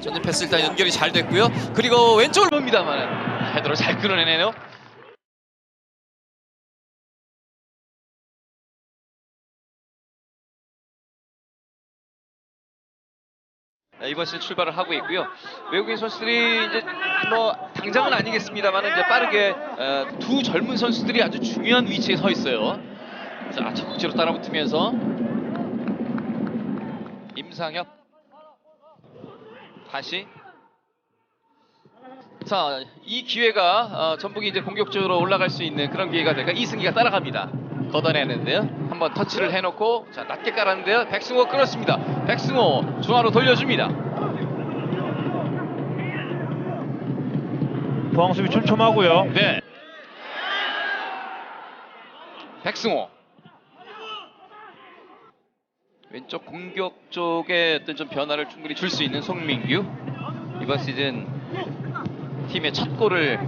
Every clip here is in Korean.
전진 패스 일단 연결이 잘 됐고요. 그리고 왼쪽을 봅니다만 헤더로 잘 끊어내네요. 네, 이번 시즌 출발을 하고 있고요. 외국인 선수들이 이제 뭐 당장은 아니겠습니다만 이제 빠르게 어, 두 젊은 선수들이 아주 중요한 위치에 서 있어요. 자, 적극적으로 따라붙으면서 임상혁 다시 자, 이 기회가 어, 전북이 이제 공격적으로 올라갈 수 있는 그런 기회가 될까 이승기가 따라갑니다. 걷어내는데요. 한번 터치를 해놓고 자 낮게 깔았는데요. 백승호 끌었습니다. 백승호 중앙으로 돌려줍니다. 포항 수비 촘촘하고요. 네. 백승호. 왼쪽 공격 쪽에 어떤 좀 변화를 충분히 줄 수 있는 송민규. 이번 시즌 팀의 첫 골을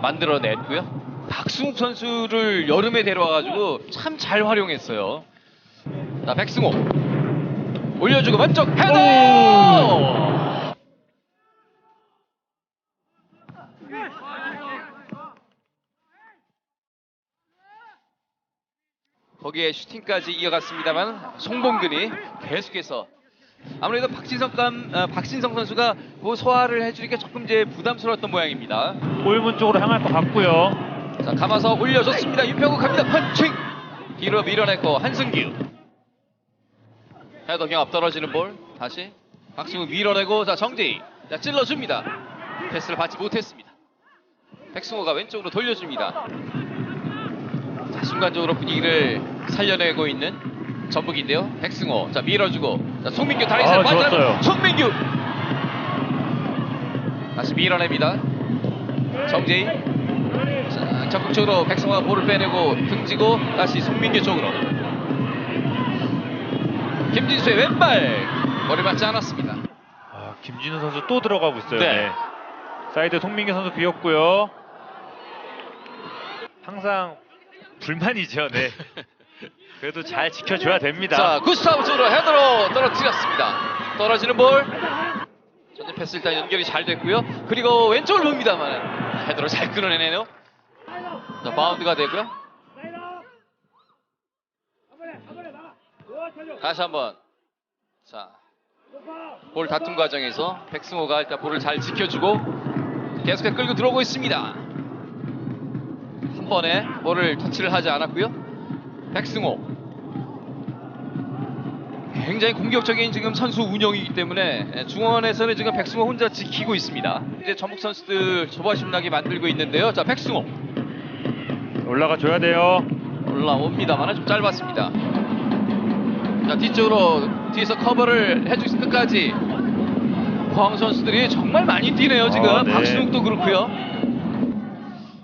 만들어냈고요. 박승욱 선수를 여름에 데려와가지고 참 잘 활용했어요. 자, 백승호. 올려주고 왼쪽 헤더! 거기에 슈팅까지 이어갔습니다만 송봉근이 계속해서 아무래도 박진성 감 어, 박진성 선수가 그 소화를 해주니까 조금 이제 부담스러웠던 모양입니다. 골문 쪽으로 향할 것 같고요. 자 감아서 올려줬습니다. 윤평국 갑니다. 펀칭 뒤로 밀어냈고 한승규 헤더 경합 떨어지는 볼 다시 박승우 밀어내고 자 정재희 자 찔러줍니다. 패스를 받지 못했습니다. 백승호가 왼쪽으로 돌려줍니다. 자, 순간적으로 분위기를 살려내고 있는 전북인데요. 백승호 자 밀어주고 자 송민규 다리 아, 살 좋았어요. 송민규 다시 밀어냅니다. 정재희 자, 적극적으로 백승호가 볼을 빼내고 등지고 다시 송민규 쪽으로 김진수의 왼발 머리 맞지 않았습니다. 아, 김진우 선수 또 들어가고 있어요. 네. 네. 사이드 송민규 선수 비었고요. 항상 불만이죠. 네. 그래도 잘 지켜줘야 됩니다. 자, 구스타브 쪽으로 헤더로 떨어뜨렸습니다. 떨어지는 볼. 전진 패스 일단 연결이 잘 됐고요. 그리고 왼쪽을 봅니다만 헤더로 잘 끊어내네요. 자, 바운드가 되고요. 다시 한번. 자, 볼 다툼 과정에서 백승호가 일단 볼을 잘 지켜주고 계속해서 끌고 들어오고 있습니다. 한 번에 볼을 터치를 하지 않았고요. 백승호 굉장히 공격적인 지금 선수 운영이기 때문에 예, 중원에서는 지금 백승호 혼자 지키고 있습니다. 이제 전북 선수들 조바심나게 만들고 있는데요. 자 백승호 올라가 줘야 돼요. 올라옵니다만 좀 짧았습니다. 자 뒤쪽으로 뒤에서 커버를 해주기 끝까지 포항 선수들이 정말 많이 뛰네요 지금 아, 네. 박승욱도 그렇고요.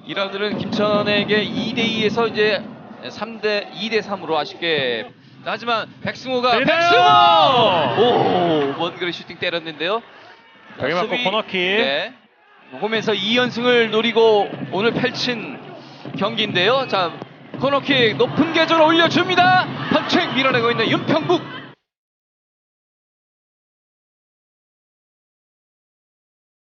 2라운드는 김천에게 2대 2에서 이제 3대 2대 3으로 아쉽게 하지만 백승호가? 백승호 오 원거리 슈팅 때렸는데요. 벽에 맞고 수비- 코너킥. 네. 홈에서 2연승을 노리고 오늘 펼친 경기인데요. 자 코너킥 높은 계절 올려줍니다. 펀칭 밀어내고 있는 윤평국